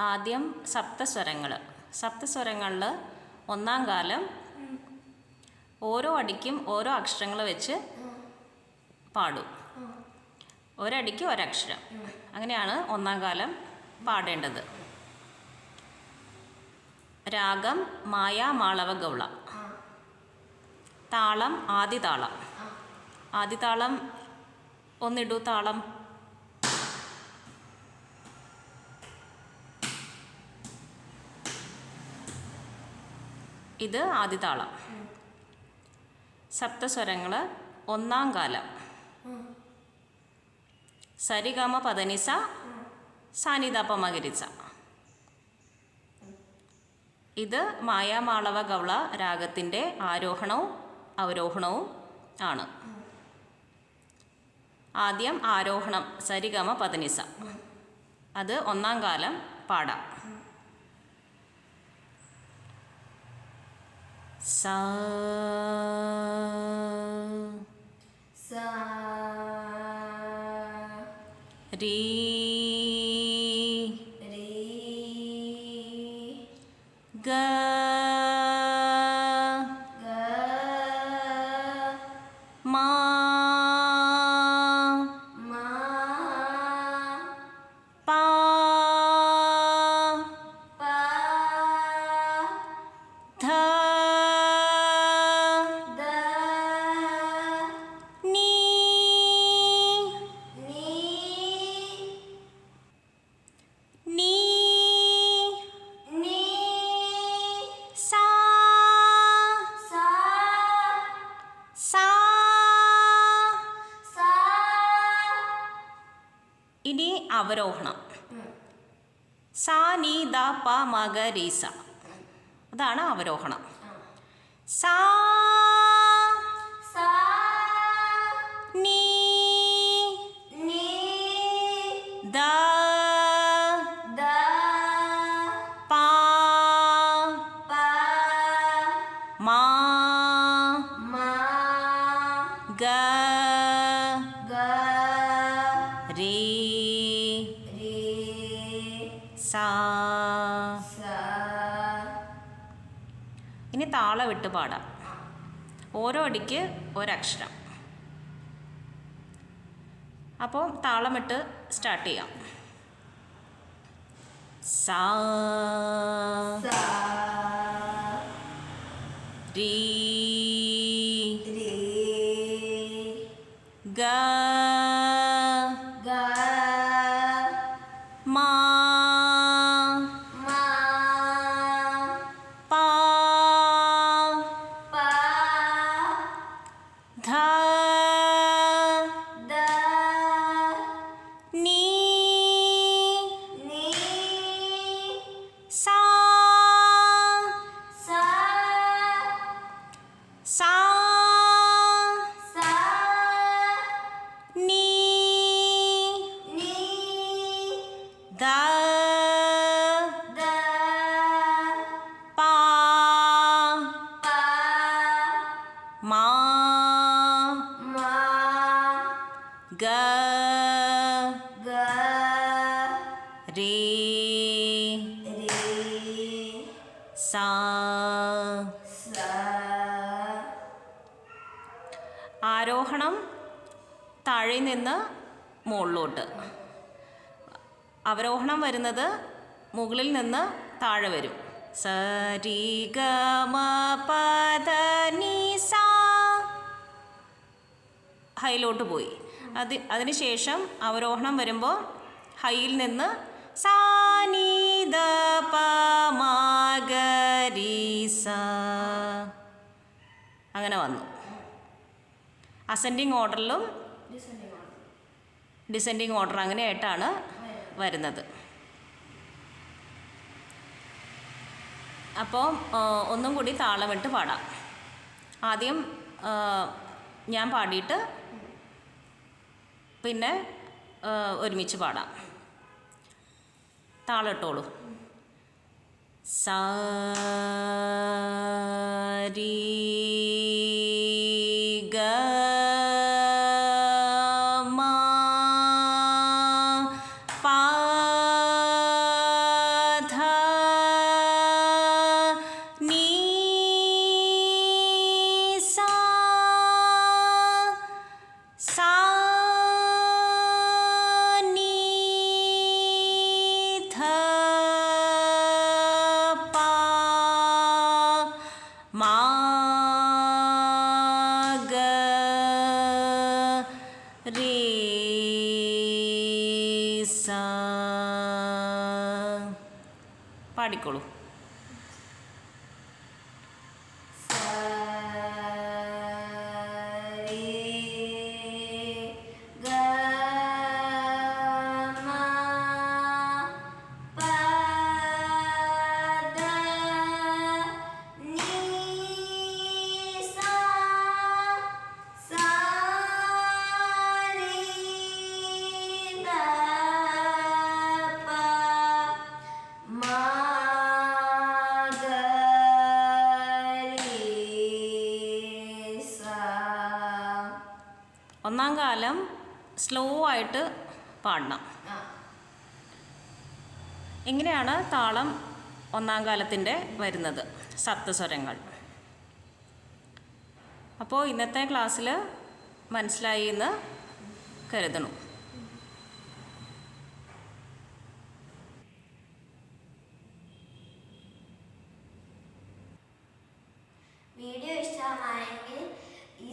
ആദ്യം സപ്തസ്വരങ്ങൾ സപ്തസ്വരങ്ങളിൽ ഒന്നാം കാലം ഓരോ അടിക്കും ഓരോ അക്ഷരങ്ങൾ വെച്ച് പാടും. ഒരടിക്ക് ഒരക്ഷരം. അങ്ങനെയാണ് ഒന്നാം കാലം പാടേണ്ടത്. രാഗം മായാമാളവ ഗൗള. താളം ആദിതാളം. ആദിതാളം ഒന്നിടൂ താളം. ഇത് ആദിതാളം. സപ്തസ്വരങ്ങൾ ഒന്നാം കാലം. സരിഗമ പതനിസ സാനിതാപ മകരിച്ച ഇത് മായാമാളവ ഗൗള രാഗത്തിന്റെ ആരോഹണവും അവരോഹണവും ആണ്. ആദ്യം ആരോഹണം സരിഗമ പതനിസ അത് ഒന്നാം കാലം പാടാം. സ sa രീ ri ഗ ga ഇനി അവരോഹണം. സാ നീ ദ പ മഗ രീ സ. അതാണ് അവരോഹണം. സാ sa നീ ni ദ da സാ. ഇനി താളമിട്ട് പാടാം. ഓരോ അടിക്ക് ഒരക്ഷരം. അപ്പോൾ താളമിട്ട് സ്റ്റാർട്ട് ചെയ്യാം. സാ. രീ. ഗ. ഗ ഗ രീ ri സാ sa ആരോഹണം താഴെ നിന്ന് മുകളിലോട്ട്. അവരോഹണം വരുന്നത് മുകളിൽ നിന്ന് താഴെ വരും. സരി ഗ മ പദ നി സ. ഹൈലോട്ട് പോയി. അത് അതിനുശേഷം അവരോഹണം വരുമ്പോൾ ഹൈയിൽ നിന്ന് സാനീത പമാഗരീസ. അങ്ങനെ വന്നു. അസെൻഡിങ് ഓർഡറിലും ഡിസെൻഡിങ് ഓർഡർ അങ്ങനെയായിട്ടാണ് വരുന്നത്. അപ്പോൾ ഒന്നും കൂടി താളമിട്ട് പാടാം. ആദ്യം ഞാൻ പാടിയിട്ട് പിന്നെ ഒരുമിച്ച് പാടാം. താളിട്ടോളൂ സാ പാടിക്കോളൂ. ഒന്നാം കാലം സ്ലോ ആയിട്ട് പാടണം. എങ്ങനെയാണ് താളം ഒന്നാം കാലത്തിന്റെ വരുന്നത് സപ്തസ്വരങ്ങൾ. അപ്പോൾ ഇന്നത്തെ ക്ലാസ്സിൽ മനസ്സിലായി എന്ന് കരുതണം. വീഡിയോ ഇഷ്ടമായെങ്കിൽ ഈ